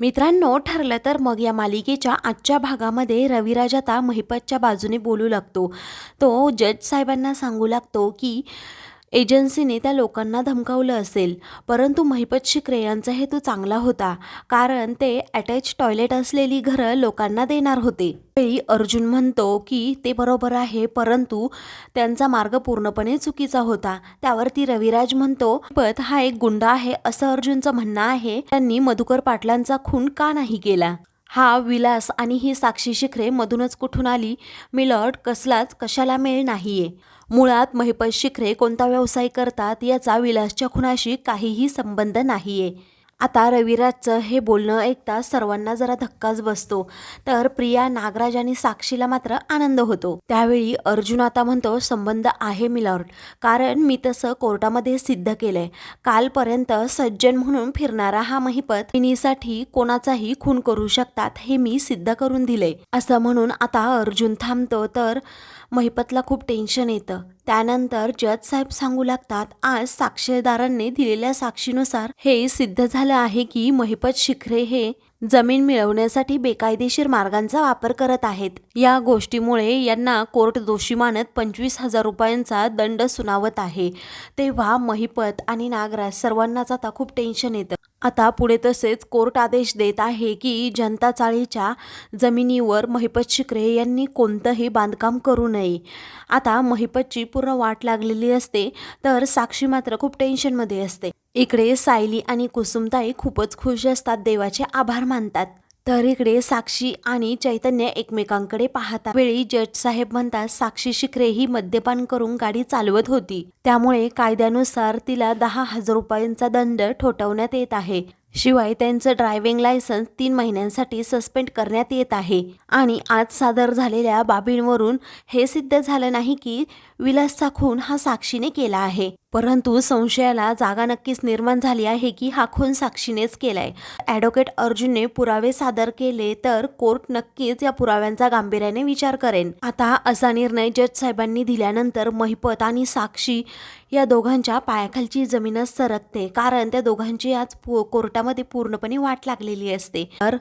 मित्रांनो ठरलं तर मग या मालिकेच्या आजच्या भागामध्ये रविराज आता महिपतच्या बाजूने बोलू लागतो. तो जज साहेबांना सांगू लागतो की एजन्सीने त्या लोकांना धमकावलं असेल. परंतु महिपत शिकरे यांचा हेतू चांगला होता. कारण ते अटॅच टॉयलेट असलेली घरं लोकांना देणार होते. वेळी अर्जुन म्हणतो की ते बरोबर आहे परंतु त्यांचा मार्ग पूर्णपणे चुकीचा होता. त्यावरती रविराज म्हणतो पत हा एक गुंडा आहे असं अर्जुनचं म्हणणं आहे. त्यांनी मधुकर पाटलांचा खून का नाही केला? हा विलास आणि ही साक्षी शिखरे मधूनच कुठून आली? मिलॉर्ड कसलाच कशाला मेळ नाहीये. मुळात महिपत शिखरे कोणता व्यवसाय करतात याचा विलासच्या खुनाशी काहीही संबंध नाहीये. आता रविराजचं हे बोलणं ऐकता सर्वांना जरा धक्काच बसतो. तर प्रिया नागराज आणि साक्षीला मात्र आनंद होतो. त्यावेळी अर्जुन आता म्हणतो संबंध आहे मिलॉर्ड. कारण मी तसं कोर्टामध्ये सिद्ध केलंय. कालपर्यंत सज्जन म्हणून फिरणारा हा महिपत मिनीसाठी कोणाचाही खून करू शकतात हे मी सिद्ध करून दिले असं म्हणून आता अर्जुन थांबतो. तर महिपतला खूप टेन्शन येतं. त्यानंतर जज साहेब सांगू लागतात आज साक्षीदारांनी दिलेल्या साक्षीनुसार हे सिद्ध झालं आहे की महिपत शिखरे हे जमीन मिळवण्यासाठी बेकायदेशीर मार्गांचा वापर करत आहेत. या गोष्टीमुळे यांना कोर्ट दोषी मानत पंचवीस हजार रुपयांचा दंड सुनावत आहे. तेव्हा महिपत आणि नागराज सर्वांनाच आता खूप टेन्शन येतं. आता पुढे तसेच कोर्ट आदेश देत आहे की जनता चाळीच्या जमिनीवर महिपत शिकरे यांनी कोणतंही बांधकाम करू नये. आता महिपतची पूर्ण वाट लागलेली असते तर साक्षी मात्र खूप टेन्शनमध्ये असते. इकडे सायली आणि कुसुमताई खूपच खुश असतात देवाचे आभार मानतात. तर इकडे साक्षी आणि चैतन्य एकमेकांकडे पाहता वेळी जज साहेब म्हणतात साक्षी शिकरे ही मद्यपान करून गाडी चालवत होती. त्यामुळे कायद्यानुसार तिला दहा हजार रुपयांचा दंड ठोठावण्यात येत आहे. शिवाय त्यांचं ड्रायव्हिंग लायसन्स तीन महिन्यांसाठी सस्पेंड करण्यात येत आहे. आणि आज सादर झालेल्या बाबींवरून हे सिद्ध झालं नाही की विलासचा खून हा साक्षीने केला आहे. परंतु संशयाला जागा नक्कीच निर्माण झाली आहे की हा खून साक्षीनेच केलाय. ॲडव्होकेट अर्जुनने पुरावे सादर केले तर कोर्ट नक्कीच या पुराव्यांचा गांभीर्याने विचार करेन. आता असा निर्णय जज साहेबांनी दिल्यानंतर महिपत आणि साक्षी या दोघांच्या पायाखालची जमीनच सरकते कारण त्या दोघांची आज पु कोर्टामध्ये पूर्णपणे वाट लागलेली असते. तर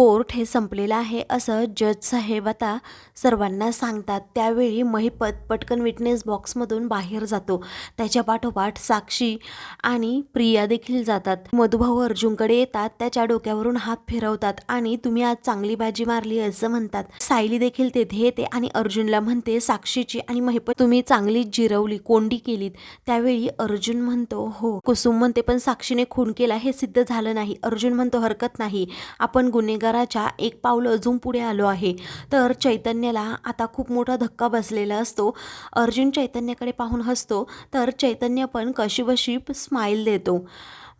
कोर्ट हे संपलेलं आहे असं जज साहेब आता सर्वांना सांगतात. त्यावेळी महिपत पटकन विटनेस बॉक्समधून बाहेर जातो. त्याच्या पाठोपाठ साक्षी आणि प्रिया देखील जातात. मधुभाऊ अर्जुनकडे येतात. त्याच्या डोक्यावरून हात फिरवतात आणि तुम्ही आज चांगली बाजी मारली असं म्हणतात. सायली देखील तेथे येते आणि अर्जुनला म्हणते साक्षीची आणि महिपत तुम्ही चांगली जिरवली कोंडी केलीत. त्यावेळी अर्जुन म्हणतो हो. कुसुम म्हणते पण साक्षीने खून केला हे सिद्ध झालं नाही. अर्जुन म्हणतो हरकत नाही. आपण गुन्हेगार गुन्हेगाराच्या एक पाऊल अजून पुढे आलो आहे. तर चैतन्याला आता खूप मोठा धक्का बसलेला असतो. अर्जुन चैतन्याकडे पाहून हसतो. तर चैतन्य पण कशीबशी स्माईल देतो.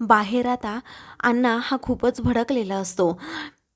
बाहेर आता अण्णा हा खूपच भडकलेला असतो.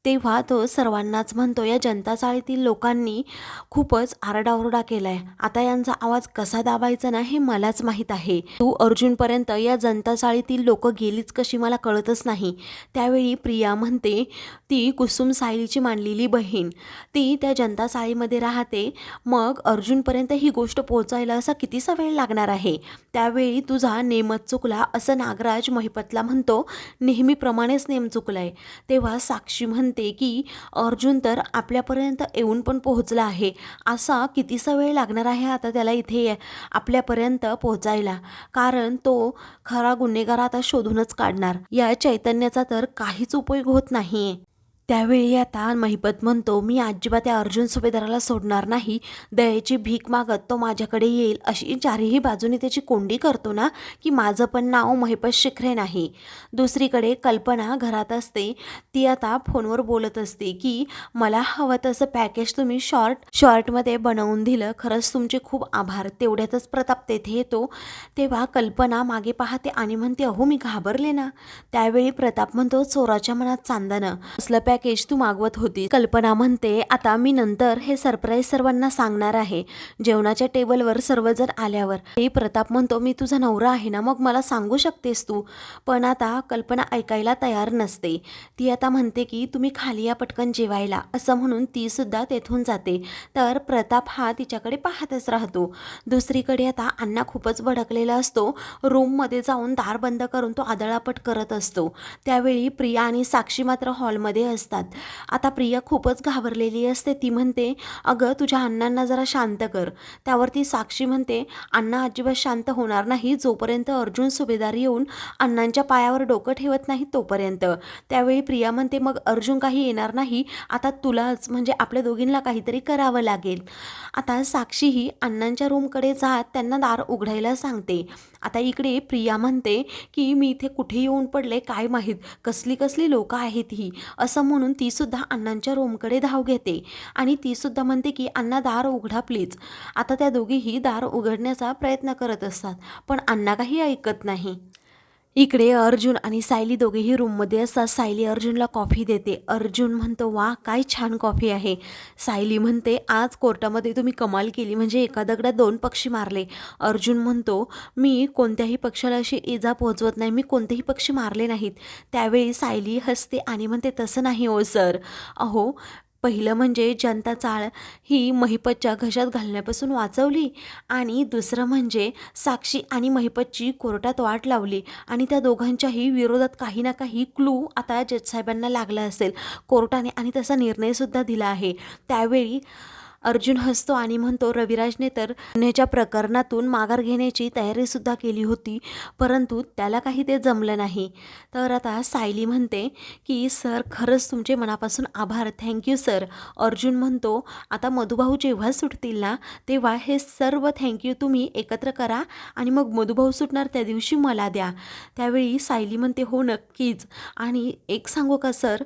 तेव्हा तो सर्वांनाच म्हणतो या जनता चाळीतील लोकांनी खूपच आरडाओरडा केलाय. आता यांचा आवाज कसा दाबायचा ना हे मलाच माहीत आहे. तू अर्जुनपर्यंत या जनता चाळीतील लोक गेलीच कशी मला कळतच नाही. त्यावेळी प्रिया म्हणते ती कुसुम सायलीची मांडलेली बहीण. ती त्या जनता चाळीमध्ये राहते. मग अर्जुनपर्यंत ही गोष्ट पोहोचायला असा कितीसा वेळ लागणार आहे? त्यावेळी तुझा नेमच चुकला असं नागराज महिपतला म्हणतो. नेहमीप्रमाणेच नेम चुकलाय. तेव्हा साक्षी म्हणते की अर्जुन तर आपल्यापर्यंत येऊन पण पोहोचला आहे. असा कितीसा वेळ लागणार आहे आता त्याला इथे आपल्यापर्यंत पोहोचायला? कारण तो खरा गुन्हेगार आता शोधूनच काढणार. या चैतन्याचा तर काहीच उपयोग होत नाही त्यावेळी आता महिपत म्हणतो मी अजिबात त्या अर्जुन सुभेदाराला सोडणार नाही. दयेची भीक मागत तो माझ्याकडे येईल. अशी चारही बाजूने त्याची कोंडी करतो ना की माझं पण नाव महिपत शिखरे नाही. दुसरीकडे कल्पना घरात असते. ती आता फोनवर बोलत असते की मला हवं तसं पॅकेज तुम्ही शॉर्ट शॉर्टमध्ये बनवून दिलं. खरंच तुमचे खूप आभार. तेवढ्यातच प्रताप तेथे येतो. तेव्हा कल्पना मागे पाहते आणि म्हणते अहो मी घाबरले ना. त्यावेळी प्रताप म्हणतो चोराच्या मनात चांदणं. असलं पॅकेज तू मागवत होती. कल्पना म्हणते आता मी नंतर हे सरप्राईज सर्वांना सांगणार आहे. जेवणाच्या टेबलवर सर्वजण आल्यावर हे प्रताप म्हणतो मी तुझा नवरा आहे ना मग मला सांगू शकतेस तू पण आता कल्पना ऐकायला तयार नसते. ती आता म्हणते की तुम्ही खाली या पटकन जेवायला असं म्हणून ती सुद्धा तेथून जाते. तर प्रताप हा तिच्याकडे पाहतच राहतो. दुसरीकडे आता अण्णा खूपच भडकलेला असतो. रूममध्ये जाऊन दार बंद करून तो आदळापट करत असतो. त्यावेळी प्रिया आणि साक्षी मात्र हॉलमध्ये असतात. आता प्रिया खूपच घाबरलेली असते. ती म्हणते अगं तुझ्या अण्णांना जरा शांत कर. त्यावर ती साक्षी म्हणते अण्णा अजिबात शांत होणार नाही. जोपर्यंत अर्जुन सुभेदार येऊन अण्णांच्या पायावर डोकं ठेवत नाही तोपर्यंत. त्यावेळी प्रिया म्हणते मग अर्जुन काही येणार नाही. आता तुलाच म्हणजे आपल्या दोघींना काहीतरी करावं लागेल. आता साक्षी ही अण्णांच्या रूमकडे जात त्यांना दार उघडायला सांगते. आता इकडे प्रिया म्हणते की मी इथे कुठे येऊन पडले? काय माहीत? कसली कसली लोकं आहेत ही? असं म्हणून ती सुद्धा अण्णांच्या रूमकडे धाव घेते आणि ती सुद्धा म्हणते की अण्णा दार उघडा प्लीज. आता त्या दोघीही दार उघडण्याचा प्रयत्न करत असतात पण अण्णा काही ऐकत नाही. इकडे अर्जुन आणि सायली दोघेही रूममध्ये असतात. सायली अर्जुनला कॉफी देते. अर्जुन म्हणतो वा काय छान कॉफी आहे. सायली म्हणते आज कोर्टामध्ये तुम्ही कमाल केली. म्हणजे एका दगडात दोन पक्षी मारले. अर्जुन म्हणतो मी कोणत्याही पक्षाला अशी इजा पोहोचवत नाही. मी कोणतेही पक्षी मारले नाहीत. त्यावेळी सायली हसते आणि म्हणते तसं नाही हो सर. अहो पहिलं म्हणजे जनता चाळ ही महिपतच्या घशात घालण्यापासून वाचवली आणि दुसरं म्हणजे साक्षी आणि महिपतची कोर्टात वाट लावली. आणि त्या दोघांच्याही विरोधात काही ना काही क्लू आता जजसाहेबांना लागला असेल. कोर्टाने आणि तसा निर्णयसुद्धा दिला आहे. त्यावेळी अर्जुन हसतो आणि म्हणतो रविराजने तर गुन्ह्याच्या प्रकरणातून माघार घेण्याची तयारीसुद्धा केली होती परंतु त्याला काही ते जमलं नाही. तर आता सायली म्हणते की सर खरंच तुमचे मनापासून आभार. Thank you sir. अर्जुन म्हणतो आता मधुभाऊ जेव्हा सुटतील ना तेव्हा हे सर्व थँक्यू तुम्ही एकत्र करा आणि मग मधुभाऊ सुटणार त्या दिवशी मला द्या. त्यावेळी सायली म्हणते हो नक्कीच. आणि एक सांगू का सर?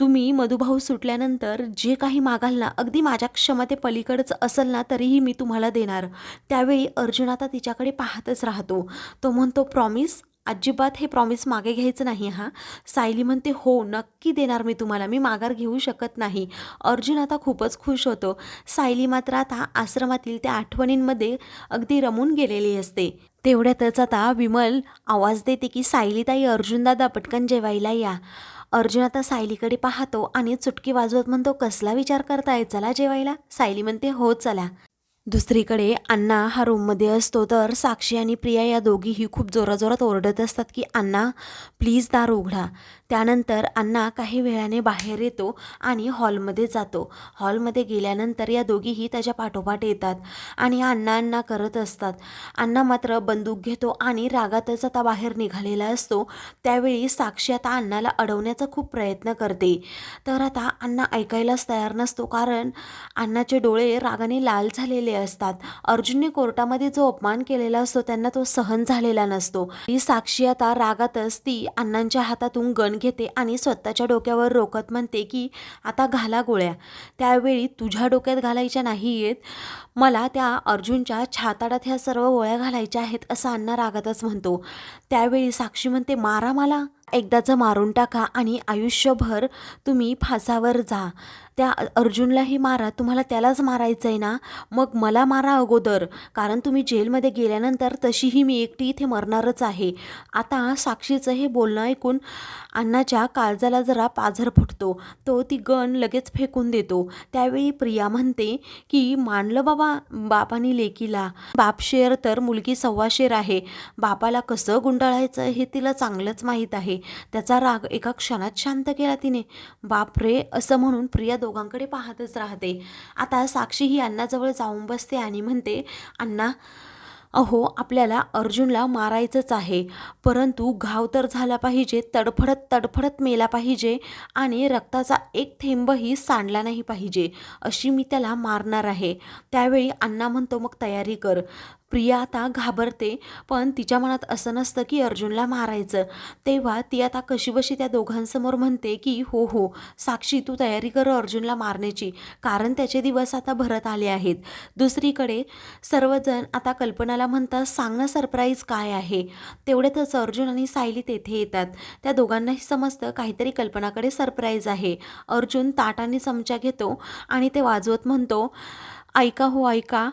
तुम्ही मधुभाऊ सुटल्यानंतर जे काही मागाल ना अगदी माझ्या क्षमते पलीकडचं असेल ना तरीही मी तुम्हाला देणार. त्यावेळी अर्जुन आता तिच्याकडे पाहतच राहतो. तो म्हणतो प्रॉमिस? अजिबात हे प्रॉमिस मागे घ्यायचं नाही हा? सायली म्हणते हो नक्की देणार मी तुम्हाला. मी माघार घेऊ शकत नाही. अर्जुन आता खूपच खुश होतो. सायली मात्र आता आश्रमातील त्या आठवणींमध्ये अगदी रमून गेलेली असते. तेवढ्यातच आता विमल आवाज देते की सायलीताई अर्जुनदादा पटकन जेवायला या. अर्जुन आता सायलीकडे पाहतो आणि चुटकी वाजवत म्हणतो कसला विचार करताय? चला जेवायला. सायली म्हणते हो चला. दुसरीकडे अण्णा हा रूममध्ये असतो तर साक्षी आणि प्रिया या दोघीही खूप जोराजोरात ओरडत असतात की अण्णा प्लीज दार उघडा. त्यानंतर अण्णा काही वेळाने बाहेर येतो आणि हॉलमध्ये जातो. हॉलमध्ये गेल्यानंतर या दोघीही त्याच्या पाठोपाठ येतात आणि अण्णा अण्णा करत असतात. अण्णा मात्र बंदूक घेतो आणि रागातच आता बाहेर निघालेला असतो. त्यावेळी साक्षी आता अण्णाला अडवण्याचा खूप प्रयत्न करते. तर आता अण्णा ऐकायलाच तयार नसतो कारण अण्णाचे डोळे रागाने लाल झालेले असतात. अर्जुनने कोर्टामध्ये जो अपमान केलेला असतो त्यांना तो सहन झालेला नसतो. ही साक्षी आता रागातच ती अण्णांच्या हातातून गण घेते आणि स्वतःच्या डोक्यावर रोखत म्हणते की आता घाला गोळ्या. त्यावेळी तुझ्या डोक्यात घालायच्या नाही आहेत मला त्या अर्जुनच्या छाताडात ह्या सर्व गोळ्या घालायच्या आहेत असं अण्णा रागातच म्हणतो. त्यावेळी साक्षी म्हणते मारा मला. एकदाचं मारून टाका आणि आयुष्यभर तुम्ही फासावर जा. त्या अर्जुनलाही मारा. तुम्हाला त्यालाच मारायचं आहे ना? मग मला मारा अगोदर. कारण तुम्ही जेलमध्ये गेल्यानंतर तशीही मी एकटी इथे मरणारच आहे. आता साक्षीचं हे बोलणं ऐकून अण्णाच्या काळजाला जरा पाझर फुटतो. तो ती गण लगेच फेकून देतो. त्यावेळी प्रिया म्हणते की मानलं बाबा बापानी लेकीला. बाप शेर तर मुलगी सव्वा शेर आहे. बापाला कसं गुंडाळायचं हे तिला चांगलंच माहीत आहे. त्याचा राग एका क्षणात शांत केला तिने. बाप रे असं म्हणून प्रिया दोघांकडे पाहतच राहते. आता साक्षी ही अण्णाजवळ जाऊन बसते आणि म्हणते अण्णा अहो आपल्याला अर्जुनला मारायचंच आहे. परंतु घाव तर झाला पाहिजे तडफडत तडफडत मेला पाहिजे आणि रक्ताचा एक थेंबही सांडला नाही पाहिजे अशी मी त्याला मारणार आहे. त्यावेळी अण्णा म्हणतो मग तयारी कर. प्रिया आता घाबरते पण तिच्या मनात असं नसतं की अर्जुनला मारायचं. तेव्हा ती आता कशीबशी त्या दोघांसमोर म्हणते की हो हो साक्षी तू तयारी कर अर्जुनला मारण्याची कारण त्याचे दिवस आता भरत आले आहेत. दुसरीकडे सर्वजण आता कल्पनाला म्हणतात सांग ना सरप्राईज काय आहे? तेवढ्यातच अर्जुन आणि सायली तेथे येतात. त्या दोघांनाही समजतं काहीतरी कल्पनाकडे सरप्राईज आहे. अर्जुन ताट आणि चमचा घेतो आणि ते वाजवत म्हणतो ऐका हो ऐका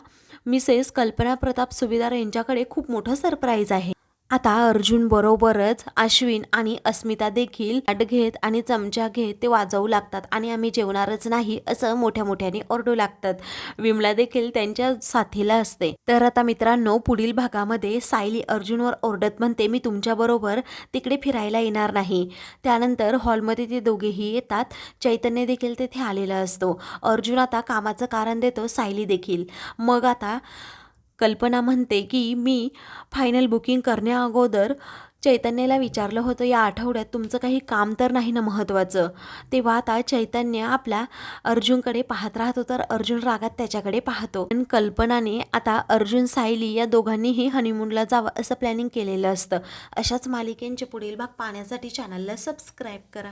मिसेस कल्पना प्रताप सुभेदार यांच्याकडे खूप मोठं सरप्राईज आहे. आता अर्जुन बरोबरच अश्विन आणि अस्मिता देखील ताट घेत आणि चमचा घेत ते वाजवू लागतात आणि आम्ही जेवणारच नाही असं मोठ्या मोठ्याने ओरडू लागतात. विमला देखील त्यांच्या साथीला असते. तर आता मित्रांनो पुढील भागामध्ये सायली अर्जुनवर ओरडत म्हणते मी तुमच्याबरोबर तिकडे फिरायला येणार नाही. त्यानंतर हॉलमध्ये ते दोघेही येतात. चैतन्य देखील तेथे आलेला असतो. अर्जुन आता कामाचं कारण देतो सायली देखील. मग आता कल्पना म्हणते की मी फायनल बुकिंग करण्या अगोदर चैतन्याला विचारलं होतं या आठवड्यात तुमचं काही काम तर नाही ना महत्त्वाचं तेव्हा आता चैतन्य आपल्या अर्जुनकडे पाहत राहतो तर अर्जुन रागात त्याच्याकडे पाहतो. पण कल्पनाने आता अर्जुन सायली या दोघांनीही हनीमूनला जावं असं प्लॅनिंग केलेलं असतं. अशाच मालिकेंचे पुढील भाग पाहण्यासाठी चॅनलला सबस्क्राईब करा.